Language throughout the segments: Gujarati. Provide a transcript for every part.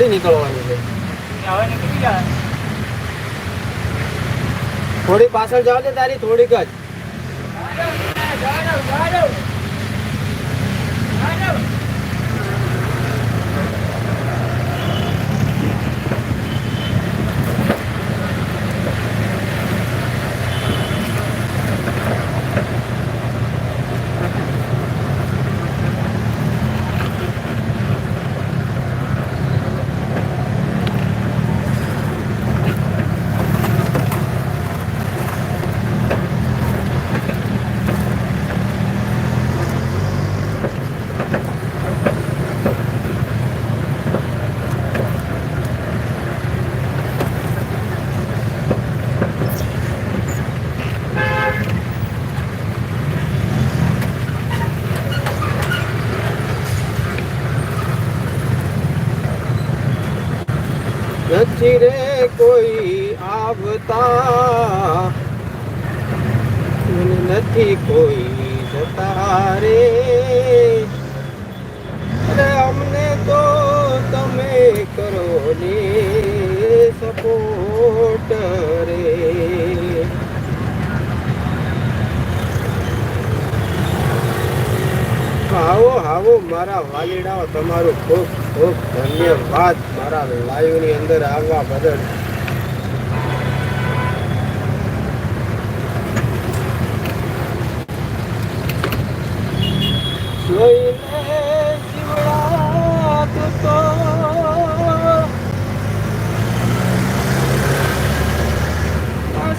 થોડી નીકળવાની છે. થોડી પાછળ જાવ છે તારી થોડીક જ. નથી રે કોઈ આવતા. નથી કોઈ જતા રે. અમને તો તમે કરો ને સપોર્ટ રે. આવો આવો મારા વાલીડાઓ, તમારું ખૂબ ખૂબ ધન્યવાદ. મારા લાઈવની અંદર આવવા બદલ.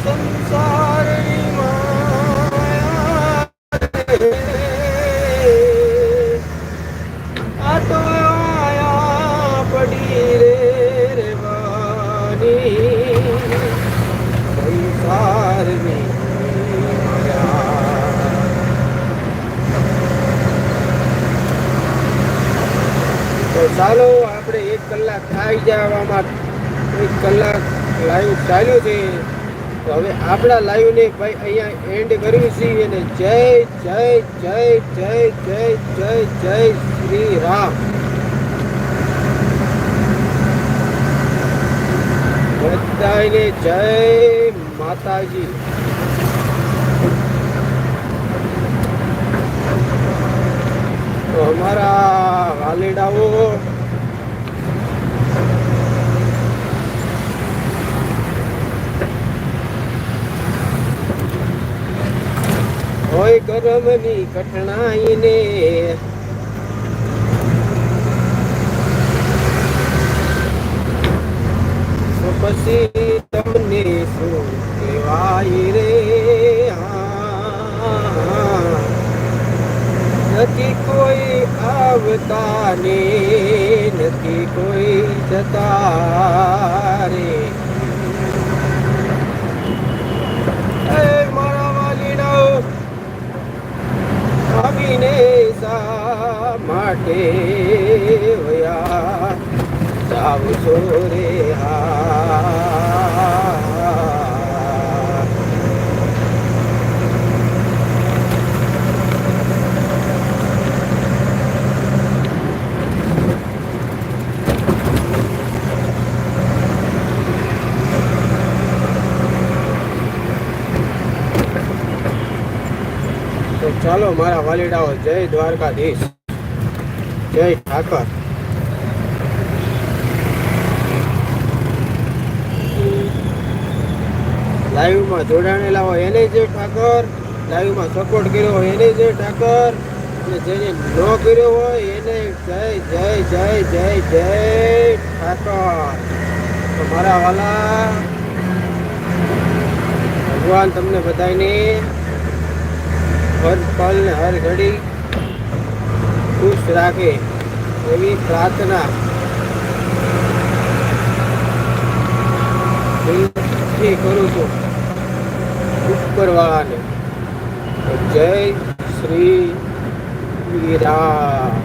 સંસારની માયા તો ચાલો આપણે એક કલાક થાય જવામાં એક કલાક લાઈવ ચાલ્યું છે તો હવે આપણા લાઈવને ભાઈ અહીંયા એન્ડ કરવી છે અને જય જય જય જય જય જય જય, શ્રી રામ. બધાને જય માતાજી. તો અમારા વાલેડાઓ હોય કરમની કઠણાઈને પછી તમને શું કહેવાય રે? નથી કોઈ આવતા ને નથી કોઈ જતા રે માટે વયા? છો રે હા ચાલો મારા વાલીડાઓ જય દ્વારકાધીશ જય ઠાકર લાઈવમાં જોડાણેલા હોય એને જય ઠાકર, લાઈવમાં સપોર્ટ કર્યો હોય એને જય ઠાકર, અને જેને ન કર્યો હોય એને જય જય જય જય જય ઠાકર. તો મારા વાલા, ભગવાન તમને બધાને હર પલ ને હર ઘડી ખુશ રાખે એવી પ્રાર્થના. દિલથી કરું છું. ઉપરવાળાને. જય શ્રી રામ